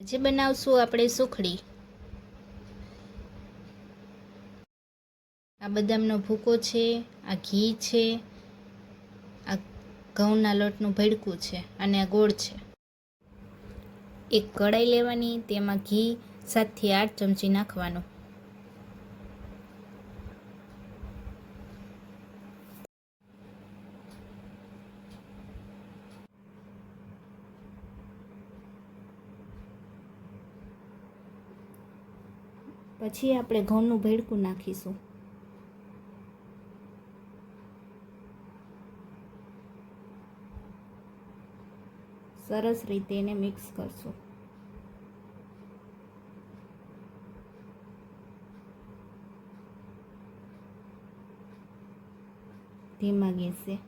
આજે બનાવશું આપણે સુખડી. આ બદામનો ભૂકો છે, આ ઘી છે, આ ઘઉંના લોટનું ભડકું છે અને આ ગોળ છે. એક કઢાઈ લેવાની, તેમાં ઘી સાતથી આઠ ચમચી નાખવાનું. પછી આપણે ઘઉંનું ભેળકું નાખીશું. સરસ રીતે એને મિક્સ કરશું. ધીમા ગેસે.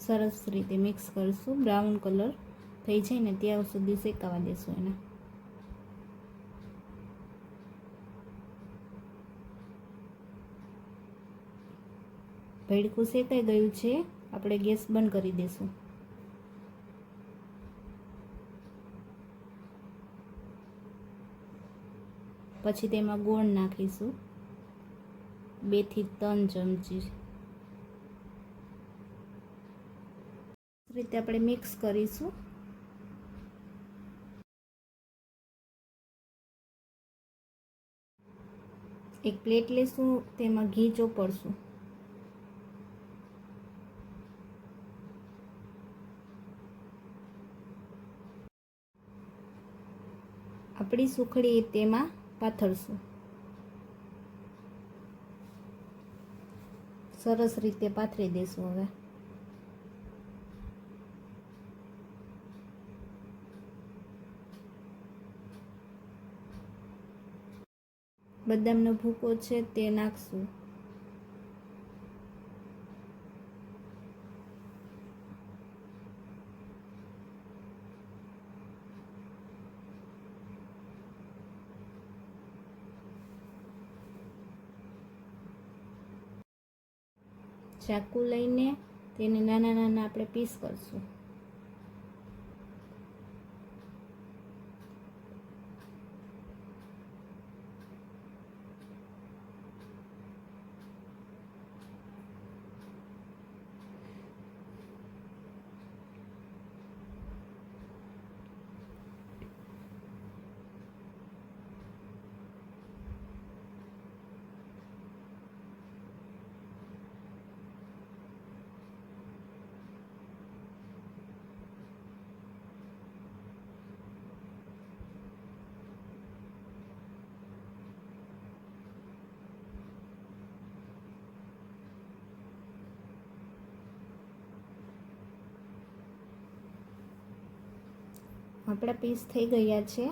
સરસ રીતે મિક્સ કરશું. બ્રાઉન કલર થઈ જાય ને ત્યાં સુધી શેકાવા દેશું એને ભેડકું શેકાઈ ગયું છે આપણે ગેસ બંધ કરી દઈશું પછી તેમાં ગોળ નાખીશું બેથી ત્રણ ચમચી રીતે આપણે મિક્સ કરીશું એક પ્લેટ લેશું, તેમાં ઘી ચોપડશું. આપણી સુખડી તેમાં પાથરશું. સરસ રીતે પાથરી દેશું હવે. બદામનો ભૂકો છે તે નાખશું. ચાકુ લઈને તેને નાના નાના આપણે પીસ કરશું. આપણા પીસ થઈ ગયા છે.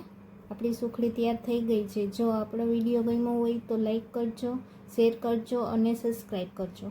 આપણી સુખડી તૈયાર થઈ ગઈ છે. જો આપણો વીડિયો ગમ્યો હોય તો લાઈક કરજો શેર કરજો અને સબસ્ક્રાઈબ કરજો.